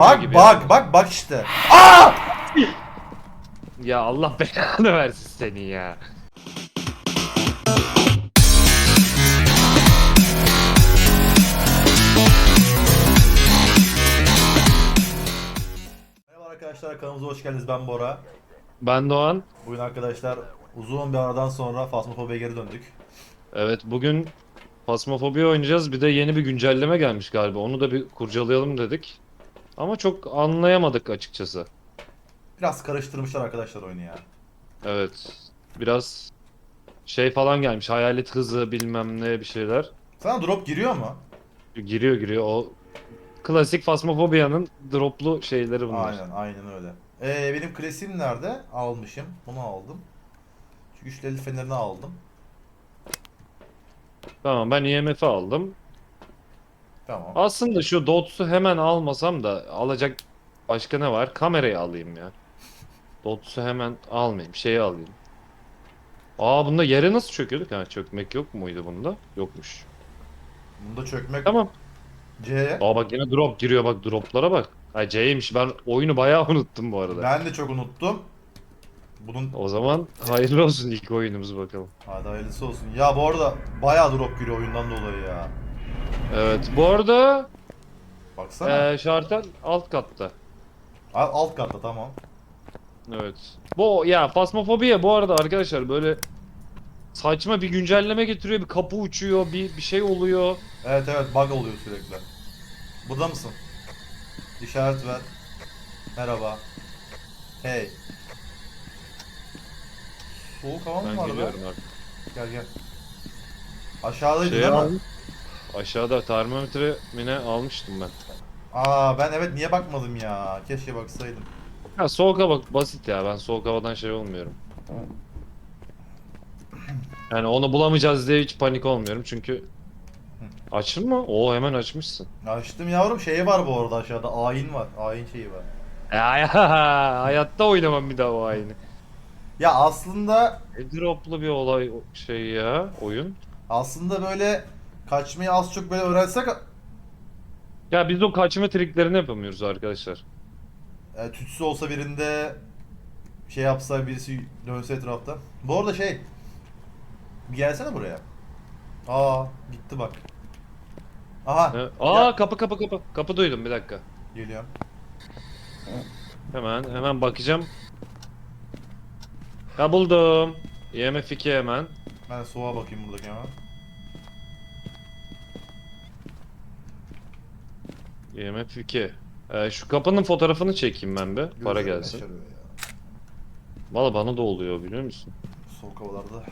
Bak gibi bak yani. bak bak işte. Ya Allah belanı versin seni ya. Merhaba arkadaşlar kanalımıza hoş geldiniz ben Bora. Ben Doğan. Bugün arkadaşlar uzun bir aradan sonra Phasmophobia'ya geri döndük. Evet bugün Phasmophobia oynayacağız. Bir de yeni bir güncelleme gelmiş galiba. Onu da bir kurcalayalım dedik. Ama çok anlayamadık açıkçası. Biraz karıştırmışlar arkadaşlar oyunu ya. Evet. Biraz şey falan gelmiş. Hayalet hızı bilmem ne bir şeyler. Sana drop giriyor mu? Giriyor giriyor. O klasik Phasmophobia'nın droplu şeyleri bunlar. Aynen aynen öyle. Ee, benim klasiğim nerede? Almışım. Bunu aldım. Şu güçlü el fenerini aldım. Tamam ben IMF'i aldım. Tamam. Aslında şu Dots'u hemen almasam da alacak başka ne var? Kamerayı alayım ya. Dots'u hemen almayayım. Şeyi alayım. Aa bunda yere nasıl çöküyorduk? Ha çökmek yok muydu bunda? Yokmuş. Bunda çökmek Tamam. C'ye. Aa bak yine drop giriyor bak droplara bak. Ha C'ymiş ben oyunu bayağı unuttum bu arada. Ben de çok unuttum. Bunun O zaman hayırlı olsun ilk oyunumuz bakalım. hadi hayırlısı olsun. Ya bu arada bayağı drop giriyor oyundan dolayı ya. Evet bu arada Baksana. ee, şartel alt katta. Al- Alt katta tamam. Evet. Bu ya Phasmophobia bu arada arkadaşlar böyle saçma bir güncelleme getiriyor, bir kapı uçuyor, bir bir şey oluyor. Evet evet bug oluyor sürekli. Burada mısın? İşaret ver. Merhaba. Hey. Soğuk hava mı Ben var be? geliyorum artık. Gel gel. Aşağıdaydı Şey değil mi? Aşağıda termometre mine almıştım ben. Aa ben evet niye bakmadım ya? Keşke baksaydım. Ya soğuk hava basit ya. Ben soğuk havadan şey olmuyorum. Yani onu bulamayacağız diye hiç panik olmuyorum çünkü Açın mı? Oo hemen açmışsın. Açtım yavrum şeyi var bu arada aşağıda. Ayin var. Ayin şeyi var. Ya, ya hayatta oynamam bir daha o aynı. Ya aslında E, droplu bir olay şey ya oyun. aslında böyle kaçmayı az çok böyle öğrensek Ya biz o kaçma triklerini yapamıyoruz arkadaşlar. e, tütsü olsa birinde şey yapsa birisi dönse etrafta. Bu arada şey bir gelsene buraya. Aa gitti bak. Aha Ne? Aa Ya- kapı kapı kapı. Kapı duydum bir dakika. geliyorum. Hemen hemen bakacağım. Ya buldum. IMF 2 hemen. Ben soğuğa bakayım buradaki hemen. IMF 2. Ee, şu kapının fotoğrafını çekeyim ben bir. Para Gözlerim gelsin. yaşarıyor ya. Valla bana da oluyor biliyor musun? Soğuk havalarda.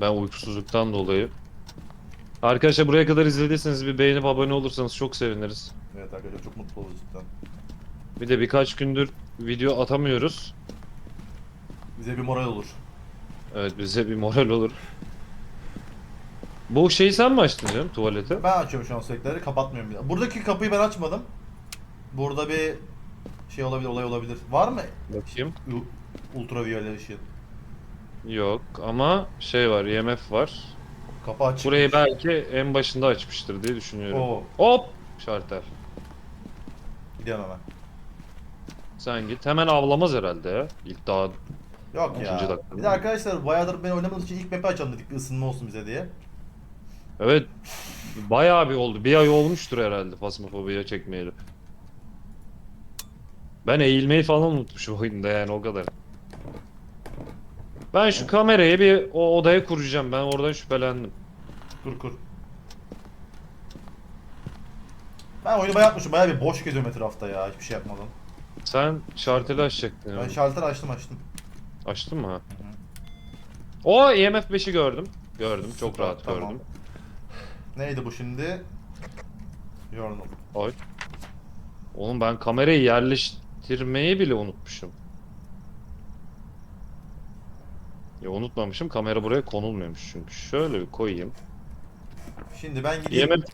Ben uykusuzluktan dolayı. Arkadaşlar buraya kadar izlediyseniz bir beğenip abone olursanız çok seviniriz. Evet arkadaşlar çok mutlu oluruz cidden. Bir de birkaç gündür video atamıyoruz. Bize bir moral olur. Evet bize bir moral olur. Bu şeyi sen mi açtın canım tuvaleti? Ben açıyorum şu an sürekli kapatmıyorum bir daha. Buradaki kapıyı ben açmadım. Burada bir şey olabilir, olay olabilir. Var mı Bakayım. u- ultraviyole ışığın? Yok ama şey var IMF var. Kapı açık. Burayı belki en başında açmıştır diye düşünüyorum. Oo, Hop! Şartel. gidiyorum hemen. Sen git. Hemen avlamaz herhalde ya. İlk daha Yok ya. İkinci dakika. Bir de arkadaşlar bayağıdır ben oynamadığım için ilk map'i açalım dedik ısınma olsun bize diye. Evet. Bayağı bir oldu. Bir ay olmuştur herhalde Phasmophobia çekmeyeli. Ben eğilmeyi falan unutmuşum oyunda yani o kadar. Ben şu kamerayı bir o odaya kuracağım. Ben oradan şüphelendim. Kur kur. Ben oyunu bayağı yapmışım. Bayağı bir boş geziyorum etrafta ya. Hiçbir şey yapmadan. Sen şarteli açacaktın. Ben yani. şalter açtım açtım. Açtın mı ha? O EMF 5'i gördüm. Gördüm. Çok rahat tamam. gördüm. Neydi bu şimdi? Journal. Ay. Oğlum ben kamerayı yerleştirmeyi bile unutmuşum. Ya unutmamışım. Kamera buraya konulmuyormuş çünkü. Şöyle bir koyayım. Şimdi ben gideyim. IMF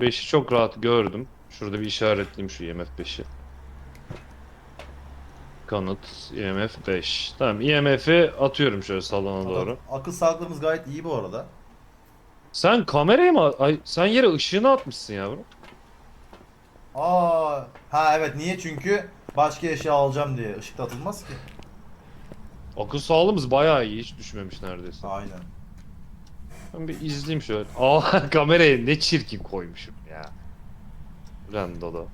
5'i çok rahat gördüm. Şurada bir işaretleyeyim şu IMF 5'i. Kanıt IMF 5. Tamam IMF'i atıyorum şöyle salona doğru. Akıl sağlığımız gayet iyi bu arada. Sen kamerayı mı? Ay sen yere ışığını atmışsın yavrum. Aa, ha evet niye? Çünkü başka eşya alacağım diye. Işıkta atılmaz ki. Akıl sağlığımız bayağı iyi. Hiç düşmemiş neredeyse. Aynen. Ben bir izleyeyim şöyle. Aa kameraya ne çirkin koymuşum ya. Ulan Dodo.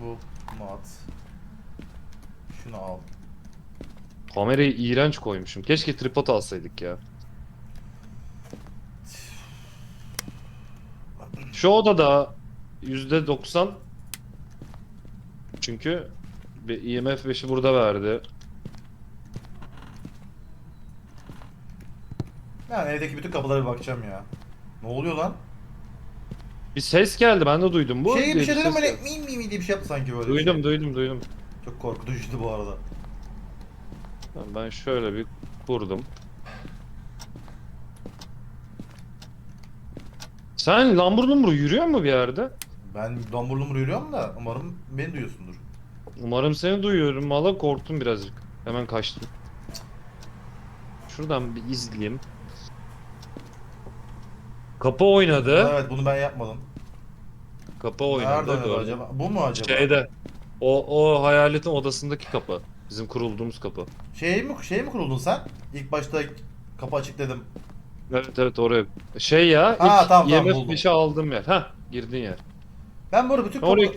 Bu mat. Şunu al. Kamerayı iğrenç koymuşum. Keşke tripod alsaydık ya. Şu odada %90 çünkü bir IMF 5'i burada verdi. Yani evdeki bütün kapılara bir bakacağım ya. Ne oluyor lan? Bir ses geldi ben de duydum bu. şey bir şey dedim ses böyle geldi. mi mi mi diye bir şey yaptı sanki böyle. Duydum şey. duydum duydum. Çok korkutucuydu bu arada. Ben şöyle bir kurdum. Sen lambur lumbur yürüyor mu bir yerde? Ben lambur lumbur yürüyorum da umarım beni duyuyorsundur. Umarım seni duyuyorum. Valla korktum birazcık. Hemen kaçtım. Şuradan bir izleyeyim. Kapı oynadı. Evet bunu ben yapmadım. Kapı Nerede oynadı. gördüm. acaba? Bu mu acaba? Şeyde. O, o hayaletin odasındaki kapı. Bizim kurulduğumuz kapı. Şey mi şey mi kuruldun sen? İlk başta kapı açık dedim. Evet evet oraya. Şey ya. Ha, ilk tamam, tamam, IMF buldum. 5'i aldığım yer. Hah girdin yer. Ben bu arada bütün kapı... Oraya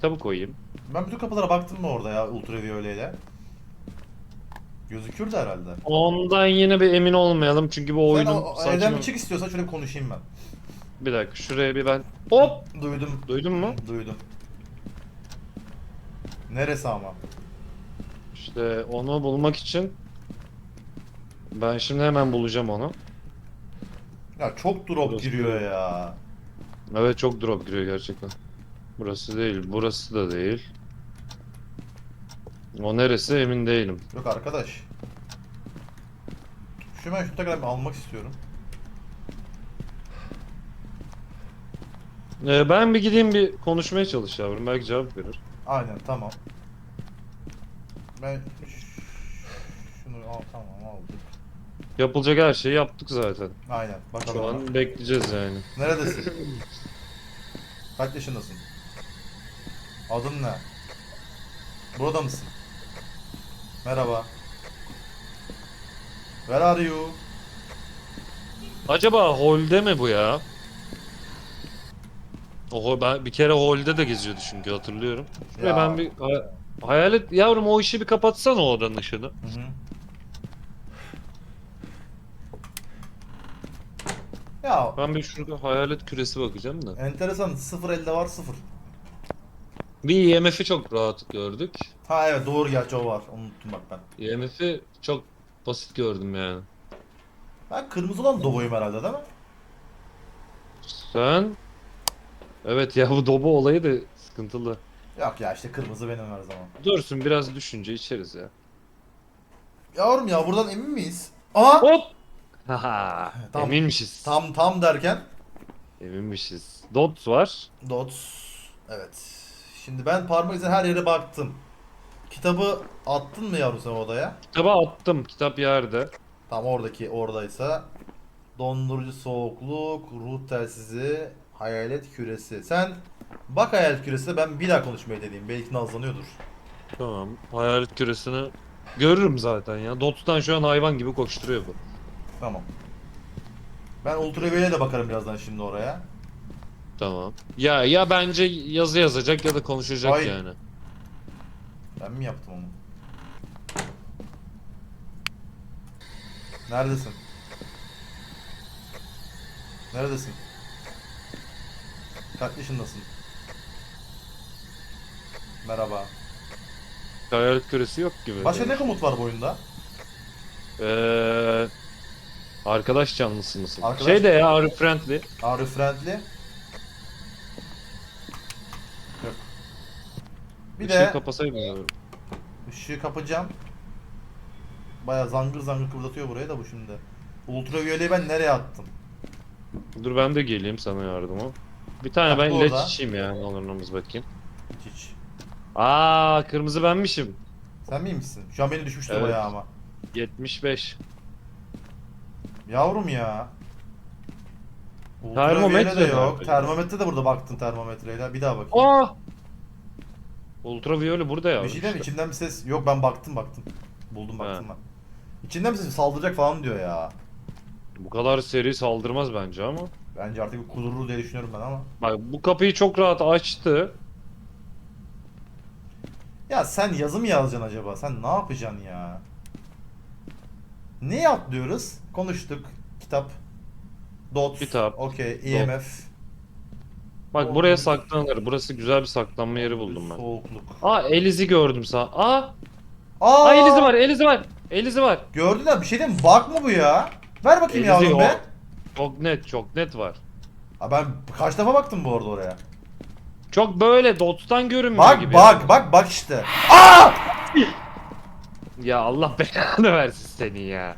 tabu koyayım. Ben bütün kapılara baktım mı orada ya ultraviyoleyle? Gözükürdü herhalde. Ondan yine bir emin olmayalım çünkü bu Sen oyunun o, saçma- evden bir çık istiyorsan şöyle bir konuşayım ben. Bir dakika şuraya bir ben. Hop! Duydum. Duydun mu? Duydum. Neresi ama? İşte onu bulmak için ben şimdi hemen bulacağım onu. Ya çok drop Burası giriyor değil. ya. Evet çok drop giriyor gerçekten. Burası değil, burası da değil. O neresi emin değilim. Yok arkadaş. Şu ben şunu tekrar bir almak istiyorum. Ee, ben bir gideyim bir konuşmaya çalış yavrum. Belki cevap verir. Aynen tamam. Ben şunu al tamam aldık. Yapılacak her şeyi yaptık zaten. Aynen bakalım. Şu an bekleyeceğiz yani. Neredesin? Kaç yaşındasın? Adın ne? Burada mısın? Merhaba. Where are you? Acaba holde mi bu ya? Oho ben bir kere holde de geziyordu çünkü hatırlıyorum. Şuraya Ya. ben bir ha- hayalet yavrum o işi bir kapatsana o odanın ışığını. Hı hı. Ya Ben bir şurada hayalet küresi bakacağım da. enteresan 0 elde var 0. Bir IMF'i çok rahat gördük. Ha evet doğru gerçi o var. Onu unuttum bak ben. IMF'i çok basit gördüm yani. Ben kırmızı olan Dobo'yum herhalde değil mi? Sen... Evet ya bu dobu olayı da sıkıntılı. Yok ya işte kırmızı benim her zaman. Dursun biraz düşünce içeriz ya. Yavrum ya buradan emin miyiz? Aha! Hop! Haha. Tam- Eminmişiz. Tam tam derken Eminmişiz. Dot var. Dots. Evet. Şimdi ben parmak izi her yere baktım. Kitabı attın mı yavrum sen odaya? Kitaba attım. Kitap yerde. Tam oradaki oradaysa. Dondurucu soğukluk, ruh telsizi, hayalet küresi. Sen bak hayalet küresine ben bir daha konuşmayı deneyeyim. Belki nazlanıyordur. Tamam. Hayalet küresini görürüm zaten ya. Dot'tan şu an hayvan gibi koşturuyor bu. Tamam. Ben ultraviyole de bakarım birazdan şimdi oraya. Tamam. Ya ya bence yazı yazacak ya da konuşacak Ay. yani. Ben mi yaptım onu? Neredesin? Neredesin? Kaç yaşındasın? Merhaba. Hayalet küresi yok gibi. Başka ne komut var bu oyunda? Eee arkadaş canlısı mısın? Arkadaş- Şey de ya are friendly. Are you friendly? Yok. Bir Bir de şey kapasaydın ışığı kapacağım. Baya zangır zangır kıvırdatıyor buraya da bu şimdi. Ultraviyoleyi ben nereye attım? Dur ben de geleyim sana yardıma. Bir tane Bak ben bu ilaç orada. içeyim ya. Ne olur namız bakayım. Hiç hiç. Aa kırmızı benmişim. Sen miymişsin? Şu an beni düşmüştü Evet. bayağı ama. 75. Yavrum ya. Ultraviyole de Termometre yok. Termometre de burada baktın termometreyle. Bir daha bakayım. Aa! Ultraviyole burada ya. bir şey mi? İçinden bir ses. Yok ben baktım baktım. Buldum baktım He. ben. İçinden bir ses saldıracak falan diyor ya. Bu kadar seri saldırmaz bence ama. Bence artık bir kudurur diye düşünüyorum ben ama. Bak bu kapıyı çok rahat açtı. Ya sen yazı mı yazacaksın acaba? Sen ne yapacaksın ya? Ne atlıyoruz? Konuştuk. Kitap. Dots. Kitap. Okey. EMF. Bak Oo. buraya saklanır. Burası güzel bir saklanma yeri buldum ben. Soğukluk. Aa Eliz'i gördüm sağ. Aa! Aa! Aa Eliz'i var, Eliz'i var. Eliz'i var. Gördün mü? Bir şey diyeyim? Bug mı bu ya? Ver bakayım Eliz'i yavrum be. Çok net, çok net var. Ha ben kaç defa baktım bu arada oraya. Çok böyle dots'tan görünmüyor Bak gibi. bak bak bak işte. Ya Allah belanı versin seni ya.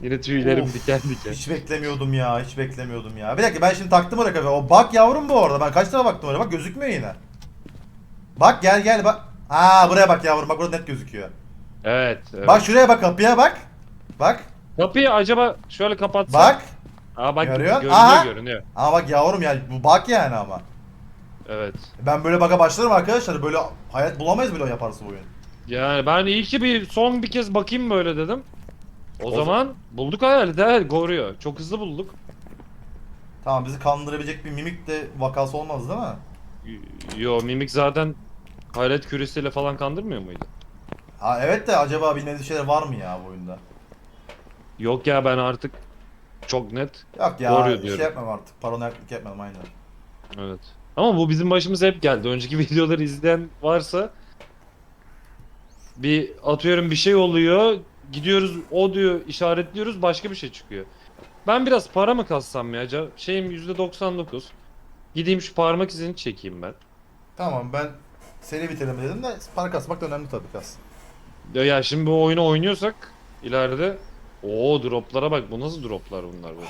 Yine tüylerim Of, diken diken. Hiç beklemiyordum ya, hiç beklemiyordum ya. Bir dakika ben şimdi taktım oraya kafaya. O bak yavrum bu arada. Ben kaç defa baktım oraya. Bak gözükmüyor yine. Bak gel gel bak. Aa buraya bak yavrum. Bak burada net gözüküyor. Evet, evet. Bak şuraya bak kapıya bak. Bak. Kapıyı acaba şöyle kapatsam. Bak. Aa bak Görüyor? görünüyor Aha. görünüyor. Ama bak yavrum ya bu bak yani ama. Evet. Ben böyle baka başlarım arkadaşlar. Böyle hayat bulamayız böyle yaparsa bu oyun. Yani ben iyi ki bir son bir kez bakayım böyle dedim. O, O zaman bulduk hayaleti evet goruyor. Çok hızlı bulduk. Tamam bizi kandırabilecek bir mimik de vakası olmaz değil mi? Y- Yo mimik zaten hayret küresiyle falan kandırmıyor muydu? Ha evet de acaba bilmediği şeyler var mı ya bu oyunda? Yok ya ben artık çok net. Yok ya Doğru şey diyorum. yapmam artık. Paranoyaklık yapmam aynen. Evet. Ama bu bizim başımıza hep geldi. Önceki videoları izleyen varsa bir atıyorum bir şey oluyor. Gidiyoruz o diyor işaretliyoruz başka bir şey çıkıyor. Ben biraz para mı kassam ya? Ca- Şeyim %99. Gideyim şu parmak izini çekeyim ben. Tamam ben seri bitirelim dedim de para kasmak da önemli tabii kas. Ya, ya şimdi bu oyunu oynuyorsak ileride o droplara bak bu nasıl droplar bunlar böyle.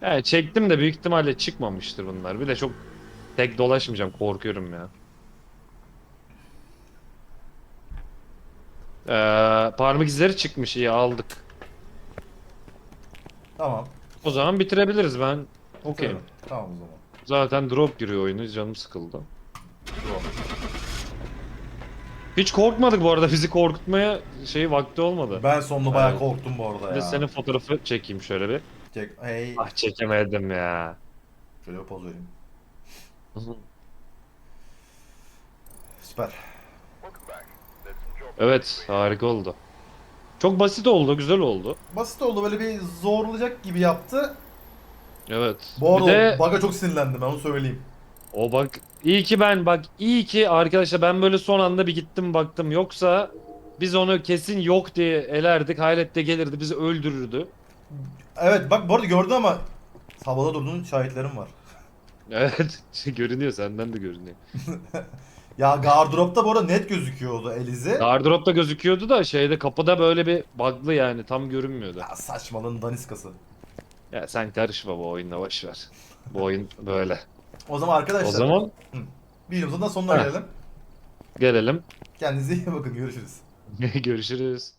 Ya çektim de büyük ihtimalle çıkmamıştır bunlar. Bir de çok tek dolaşmayacağım korkuyorum ya. Ee, parmak izleri çıkmış iyi aldık. Tamam. O zaman bitirebiliriz ben. Okeyim. Tamam o zaman. Zaten drop giriyor oyunu canım sıkıldı. Drop. Hiç korkmadık bu arada bizi korkutmaya şey vakti olmadı. Ben sonunda bayağı Evet. korktum bu arada Bir de ya. senin fotoğrafı çekeyim şöyle bir. Çek. Hey. Ah çekemedim ya. Şöyle bir poz vereyim. Süper. Evet harika oldu. Çok basit oldu, güzel oldu. Basit oldu böyle bir zorlayacak gibi yaptı. Evet. Bu arada bir de bug'a çok sinirlendim ben onu söyleyeyim. o bak iyi ki ben bak iyi ki arkadaşlar ben böyle son anda bir gittim baktım yoksa biz onu kesin yok diye elerdik. Hayret de gelirdi bizi öldürürdü. Evet bak bu arada gördün ama havada durduğun şahitlerim var. Evet görünüyor senden de görünüyor. Ya gardıropta bu arada net gözüküyordu Elizi. Gardıropta gözüküyordu da şeyde kapıda böyle bir bug'lı yani tam görünmüyordu. Ya saçmalığın daniskası. Ya sen karışma bu oyunla boş ver. Bu oyun böyle. O zaman arkadaşlar O zaman videomuzun da sonuna gelelim. gelelim. Kendinize iyi bakın görüşürüz. Görüşürüz.